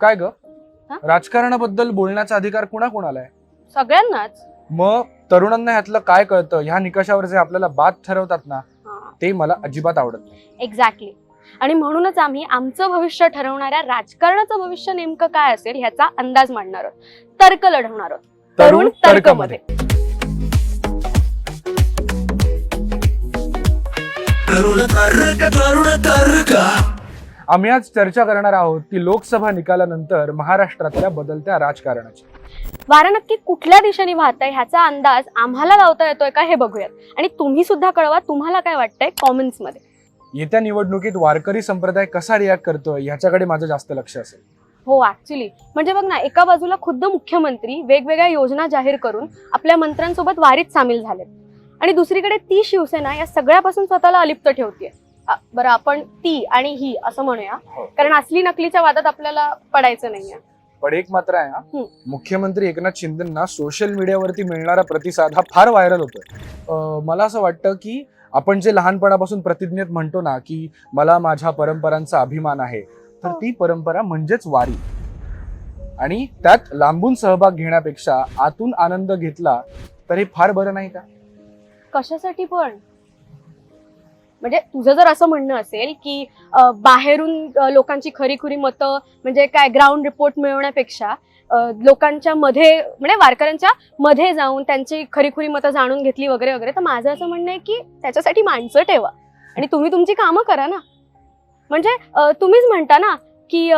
काय ग? हा? राजकारणाबद्दल बोलण्याचा अधिकार कुणा कोणाला आहे? सगळ्यांनाच. मग तरुणांना ह्यातलं काय कळतं? ह्या निकषावर जे आपल्याला बाद ठरवतात ना ते मला अजिबात आवडत नाही. एक्झॅक्टली आणि म्हणूनच आम्ही आमचं भविष्य ठरवणाऱ्या राजकारणाचं भविष्य नेमकं काय असेल ह्याचा अंदाज मांडणार आहोत. तर्क लढवणार आहोत. तरुण तर्कमध्ये. तरुण तर्क तरुण तर्क. आम्ही आज चर्चा करणार आहोत की लोकसभा निकालानंतर महाराष्ट्रातल्या बदलत्या राजकारणाची. वारा नक्की कुठल्या दिशेने वाहत आहे ह्याचा अंदाज आम्हाला लावता येतोय का हे बघूयात. आणि तुम्ही सुद्धा कळवा तुम्हाला काय वाटतंय कॉमेंट्समध्ये येत्या निवडणुकीत वारकरी संप्रदाय कसा रिॲक्ट करतोय ह्याच्याकडे माझं जास्त लक्ष असेल. हो ऍक्च्युली म्हणजे बघ ना एका बाजूला खुद्द मुख्यमंत्री वेगवेगळ्या योजना जाहीर करून आपल्या मंत्र्यांसोबत वारीत सामील झालेत. आणि दुसरीकडे ती शिवसेना या सगळ्यापासून स्वतःला अलिप्त ठेवतीये. बरं आपण ती आणि ही असं म्हणूया. हो. कारण असली नकलीच्या वादात आपल्याला पडायचं नाहीये. पण एक मात्र आहे हा. हम्म. मुख्यमंत्री एकनाथ शिंदेना सोशल मीडियावरती मिळणारा प्रतिसाद हा फार व्हायरल होतोय. अं, मला असं वाटतं की आपण जे लहानपणापासून प्रतिज्ञेत म्हणतो ना की मला माझ्या परंपरांचा अभिमान आहे तर हो. ती परंपरा म्हणजेच वारी. आणि त्यात लांबून सहभाग घेण्यापेक्षा आतून आनंद घेतला तर हे फार बरं नाही का? कशासाठी पण. म्हणजे तुझं जर असं म्हणणं असेल की बाहेरून लोकांची खरीखुरी मतं म्हणजे काय ग्राउंड रिपोर्ट मिळवण्यापेक्षा लोकांच्या मध्ये म्हणजे वारकऱ्यांच्या मध्ये जाऊन त्यांची खरीखुरी मतं जाणून घेतली वगैरे वगैरे तर माझं असं म्हणणं आहे की त्याच्यासाठी माणसं ठेवा. आणि तुम्ही तुमची कामं करा ना. म्हणजे तुम्हीच म्हणता ना की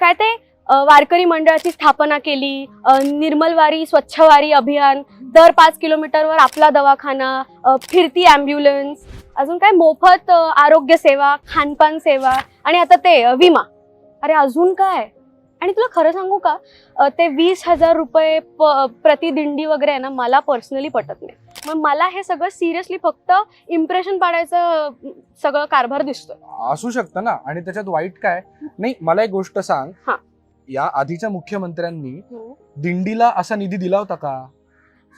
काय ते वारकरी मंडळाची स्थापना केली. निर्मलवारी स्वच्छवारी अभियान. दर पाच किलोमीटरवर आपला दवाखाना फिरती अँब्युलन्स अजून काय? मोफत आरोग्य सेवा खानपान सेवा आणि आता ते विमा. अरे अजून काय? आणि तुला खरं सांगू का? ते वीस हजार रुपये प- प्रतिदिंडी वगैरे आहे ना मला पर्सनली पटत नाही. मग मला हे सगळं सिरियसली फक्त इम्प्रेशन पाडायचं सगळं कारभार दिसतोय. असू शकतं ना. आणि त्याच्यात वाईट काय? नाही मला एक गोष्ट सांग. हा. या आधीच्या मुख्यमंत्र्यांनी दिंडीला असा निधी दिला होता का?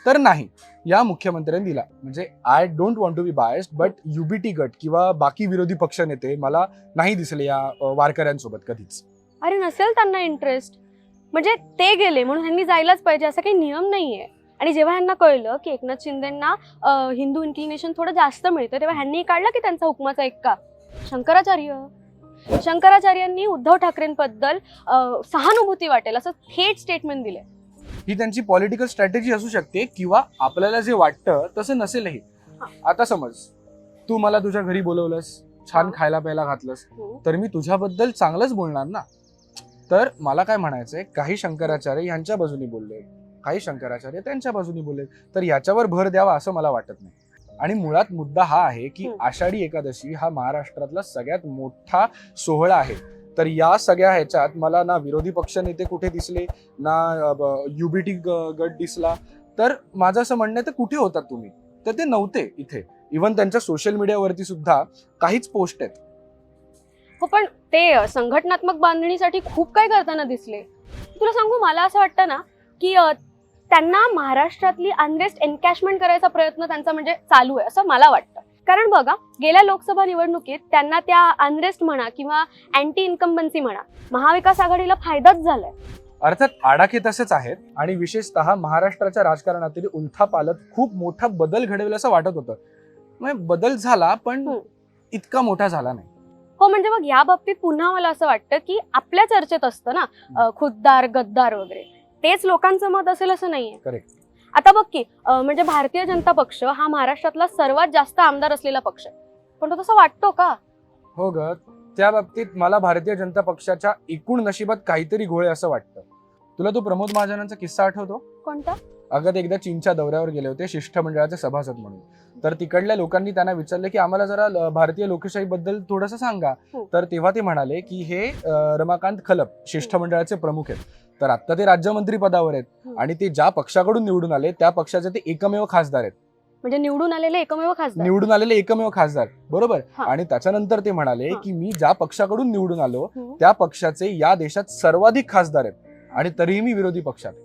तर नाही. या मुख्यमंत्र्यांनी दिला. म्हणजे I don't want to be biased but UBT गट किंवा बाकी विरोधी पक्ष नेते मला नाही दिसले या वारकऱ्यांसोबत कधीच. अरे नसेल त्यांना इंटरेस्ट म्हणजे ते गेले म्हणून ह्यांनी जायलाच पाहिजे असा काही नियम नाहीये. आणि जेव्हा ह्यांना कळलं की एकनाथ शिंदेना हिंदू इन्क्लिनेशन थोडं जास्त मिळतं तेव्हा ह्यांनी काढलं की त्यांचा हुकमाचा एक का? शंकराचार्य. शंकराचार्यांनी उद्धव ठाकरेंबद्दल सहानुभूती वाटेल असं थेट स्टेटमेंट दिले ही त्यांची पॉलिटिकल स्ट्रॅटेजी असू शकते किंवा आपल्याला जे वाटतं तसं नसेलही. आता समज तू मला तुझ्या घरी बोलवलंस छान हा. खायला प्यायला घातलंस तर मी तुझ्याबद्दल चांगलंच बोलणार ना? तर मला काय म्हणायचंय काही शंकराचार्य यांच्या बाजूनी बोलले काही शंकराचार्य त्यांच्या बाजूनी बोलले तर याच्यावर भर द्यावा असं मला वाटत नाही. आणि मुळात मुद्दा हा आहे की. आषाढी एकादशी हा महाराष्ट्रातला सगळ्यात मोठा सोहळा आहे. तर या सगळ्या ह्याच्यात मला ना विरोधी पक्ष नेते कुठे दिसले ना युबीटी गट दिसला. तर माझं असं म्हणणं आहे तर कुठे होतात तुम्ही? तर ते नव्हते इथे. इव्हन त्यांच्या सोशल मीडियावरती सुद्धा काहीच पोस्ट आहेत. हो पण ते संघटनात्मक बांधणीसाठी खूप काय करताना दिसले. तुला सांगू मला असं वाटतं ना की त्यांना महाराष्ट्रातली अनरेस्ट एनकॅशमेंट करायचा प्रयत्न त्यांचा म्हणजे चालू आहे असं मला वाटतं. कारण बघा गेल्या लोकसभा निवडणुकीत त्यांना त्या अनरेस्ट म्हणा किंवा अँटी इन्कम्बन्सी म्हणा महाविकास आघाडीला फायदाच झालाय. अर्थात आडाखे तसेच आहेत आणि विशेषतः महाराष्ट्राच्या राजकारणातील उलथापालत खूप मोठा बदल घडवेल असं वाटत होतं. म्हणजे बदल झाला पण. इतका मोठा झाला नाही. हो म्हणजे मग या बाबतीत पुन्हा मला असं वाटतं की आपल्या चर्चेत असतं ना खुद्दार गद्दार वगैरे. तेच लोकांचं मत असेल असं नाहीये. आता बघ की अं, म्हणजे भारतीय जनता पक्ष हा महाराष्ट्रातला सर्वात जास्त आमदार असलेला पक्ष आहे. पण तो तसा वाटतो का? हो ग. त्या बाबतीत मला भारतीय जनता पक्षाच्या एकूण नशिबात काहीतरी घोळे असं वाटतं. तुला तो प्रमोद महाजनांचा किस्सा आठवतो? कोणता? अगं ते एकदा चीनच्या दौऱ्यावर गेले होते शिष्टमंडळाचे सभासद म्हणून. तर तिकडल्या लोकांनी त्यांना विचारले की आम्हाला जरा ल- भारतीय लोकशाहीबद्दल थोडंसं सांगा. हो. तर तेव्हा ते म्हणाले की हे अं, रमाकांत खलप शिष्टमंडळाचे प्रमुख आहेत. तर आता ते राज्यमंत्री पदावर आहेत. हम्म. आणि ते ज्या पक्षाकडून निवडून आले त्या पक्षाचे ते एकमेव खासदार आहेत. म्हणजे निवडून आलेले एकमेव खासदार? निवडून आलेले एकमेव खासदार. बरोबर? हा. आणि त्याच्यानंतर ते म्हणाले हा. की मी ज्या पक्षाकडून निवडून आलो हम्म. त्या पक्षाचे या देशात सर्वाधिक खासदार आहेत. आणि तरीही मी विरोधी पक्षात आहे.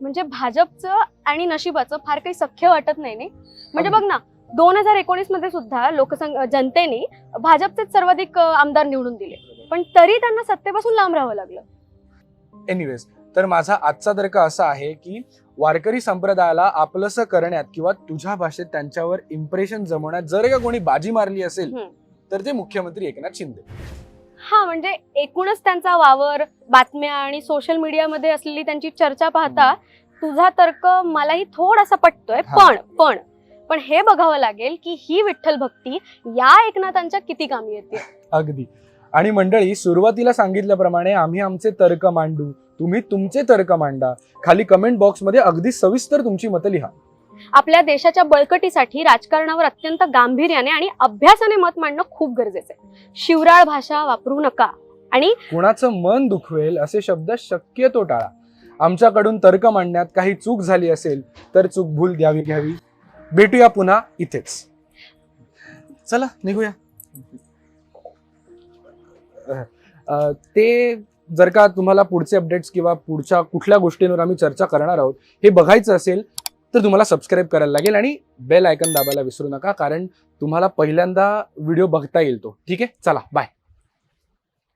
म्हणजे भाजपचं आणि नशिबाचं फार काही सख्य वाटत नाही नाही म्हणजे. बघ ना दोन हजार एकोणीसमध्ये सुद्धा लोकसंघ जनतेने भाजपचेच सर्वाधिक अं, आमदार निवडून दिले पण तरी त्यांना सत्तेपासून लांब राहावं लागलं एनिवेज तर माझा आजचा तर्क असा आहे की वारकरी संप्रदायाला आपलंसं करण्यात किंवा तुझ्या भाषेत त्यांच्यावर इम्प्रेशन जमवण्यात जर का कोणी बाजी मारली असेल हम्म. तर ते मुख्यमंत्री एकनाथ शिंदे हा म्हणजे एकूणच त्यांचा वावर बातम्या आणि सोशल मीडियामध्ये असलेली त्यांची चर्चा पाहता तुझा तर्क मलाही थोडासा पटतोय. पण पण पण हे बघावं लागेल की ही विठ्ठल भक्ती या एकनाथांच्या किती कामी येते? अगदी. आणि मंडळी सुरुवातीला सांगितल्याप्रमाणे आम्ही आमचे तर्क मांडू. तुम्ही तुमचे तर्क मांडा. खाली कमेंट बॉक्समध्ये अगदी सविस्तर तुमची मतं लिहा. आपल्या देशाच्या बळकटीसाठी राजकारणावर अत्यंत गांभीर्याने आणि अभ्यासाने मत मांडणं खूप गरजेचं आहे. शिवराळ भाषा वापरू नका. आणि कोणाचं मन दुखवेल असे शब्द शक्यतो टाळा. आमच्याकडून तर्क मांडण्यात काही चूक झाली असेल तर चूक भूल द्यावी घ्यावी. भेटूया पुन्हा इथेच. चला निघूया. ते जर का तुम्हाला पुढचे अपडेट्स किंवा पुढच्या कुठल्या गोष्टींवर आम्ही चर्चा करणार आहोत हे बघायचं असेल तर तुम्हाला सबस्क्राईब करायला लागेल आणि बेल आयकन दाबायला विसरू नका कारण तुम्हाला पहिल्यांदा व्हिडिओ बघता येईल तो. ठीक आहे? चला बाय